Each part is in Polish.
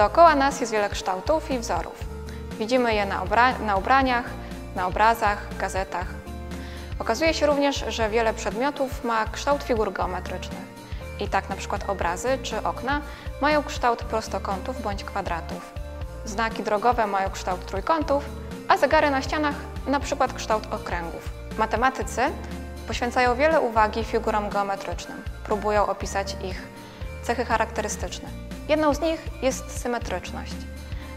Dookoła nas jest wiele kształtów i wzorów. Widzimy je na, na ubraniach, na obrazach, gazetach. Okazuje się również, że wiele przedmiotów ma kształt figur geometrycznych. I tak na przykład obrazy czy okna mają kształt prostokątów bądź kwadratów. Znaki drogowe mają kształt trójkątów, a zegary na ścianach na przykład kształt okręgów. Matematycy poświęcają wiele uwagi figurom geometrycznym. Próbują opisać ich cechy charakterystyczne. Jedną z nich jest symetryczność.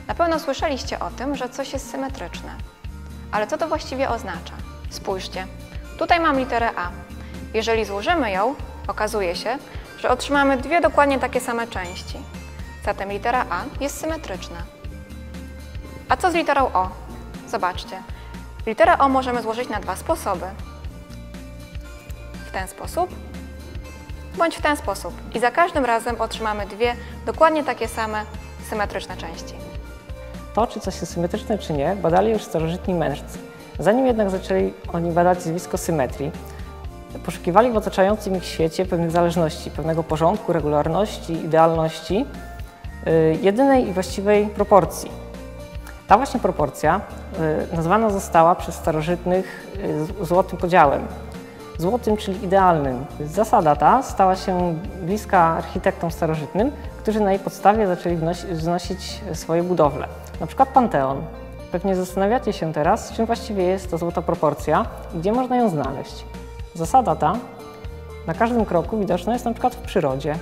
Na pewno słyszeliście o tym, że coś jest symetryczne. Ale co to właściwie oznacza? Spójrzcie, tutaj mam literę A. Jeżeli złożymy ją, okazuje się, że otrzymamy dwie dokładnie takie same części. Zatem litera A jest symetryczna. A co z literą O? Zobaczcie. Literę O możemy złożyć na dwa sposoby. W ten sposób bądź w ten sposób. I za każdym razem otrzymamy dwie dokładnie takie same symetryczne części. To, czy coś jest symetryczne, czy nie, badali już starożytni mędrcy. Zanim jednak zaczęli oni badać zjawisko symetrii, poszukiwali w otaczającym ich świecie pewnych zależności, pewnego porządku, regularności, idealności, yy, jedynej i właściwej proporcji. Ta właśnie proporcja yy, nazwana została przez starożytnych yy, złotym podziałem. Złotym, czyli idealnym. Zasada ta stała się bliska architektom starożytnym, którzy na jej podstawie zaczęli wznosić swoje budowle. Na przykład Panteon. Pewnie zastanawiacie się teraz, czym właściwie jest ta złota proporcja i gdzie można ją znaleźć. Zasada ta na każdym kroku widoczna jest na przykład w przyrodzie.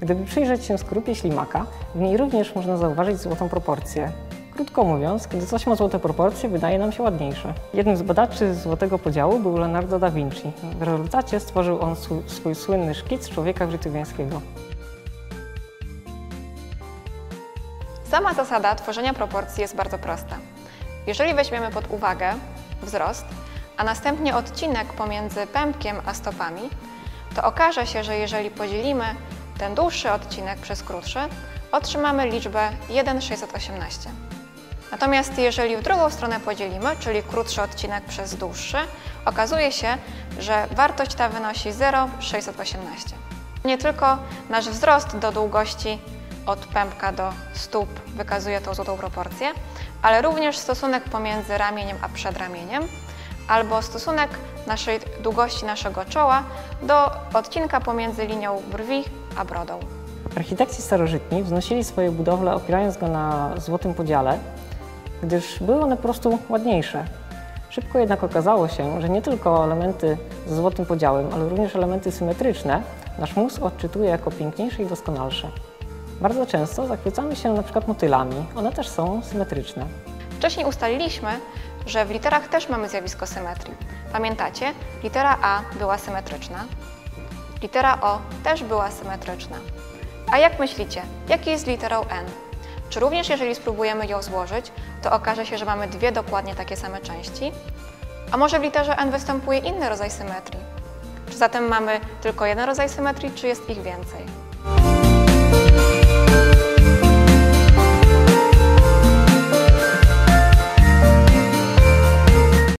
Gdyby przyjrzeć się skorupie ślimaka, w niej również można zauważyć złotą proporcję. Krótko mówiąc, kiedy coś ma złote proporcje, wydaje nam się ładniejsze. Jednym z badaczy złotego podziału był Leonardo da Vinci. W rezultacie stworzył on swój, swój słynny szkic człowieka brytyjskiego. Sama zasada tworzenia proporcji jest bardzo prosta. Jeżeli weźmiemy pod uwagę wzrost, a następnie odcinek pomiędzy pępkiem a stopami, to okaże się, że jeżeli podzielimy ten dłuższy odcinek przez krótszy, otrzymamy liczbę 1,618. Natomiast jeżeli w drugą stronę podzielimy, czyli krótszy odcinek przez dłuższy, okazuje się, że wartość ta wynosi 0,618. Nie tylko nasz wzrost do długości od pępka do stóp wykazuje tą złotą proporcję, ale również stosunek pomiędzy ramieniem a przedramieniem, albo stosunek naszej długości naszego czoła do odcinka pomiędzy linią brwi a brodą. Architekci starożytni wznosili swoje budowle opierając go na złotym podziale, gdyż były one po prostu ładniejsze. Szybko jednak okazało się, że nie tylko elementy ze złotym podziałem, ale również elementy symetryczne nasz mózg odczytuje jako piękniejsze i doskonalsze. Bardzo często zachwycamy się na przykład motylami. One też są symetryczne. Wcześniej ustaliliśmy, że w literach też mamy zjawisko symetrii. Pamiętacie? Litera A była symetryczna, litera O też była symetryczna. A jak myślicie, jaki jest literą N? Czy również jeżeli spróbujemy ją złożyć, to okaże się, że mamy dwie dokładnie takie same części? A może w literze N występuje inny rodzaj symetrii? Czy zatem mamy tylko jeden rodzaj symetrii, czy jest ich więcej?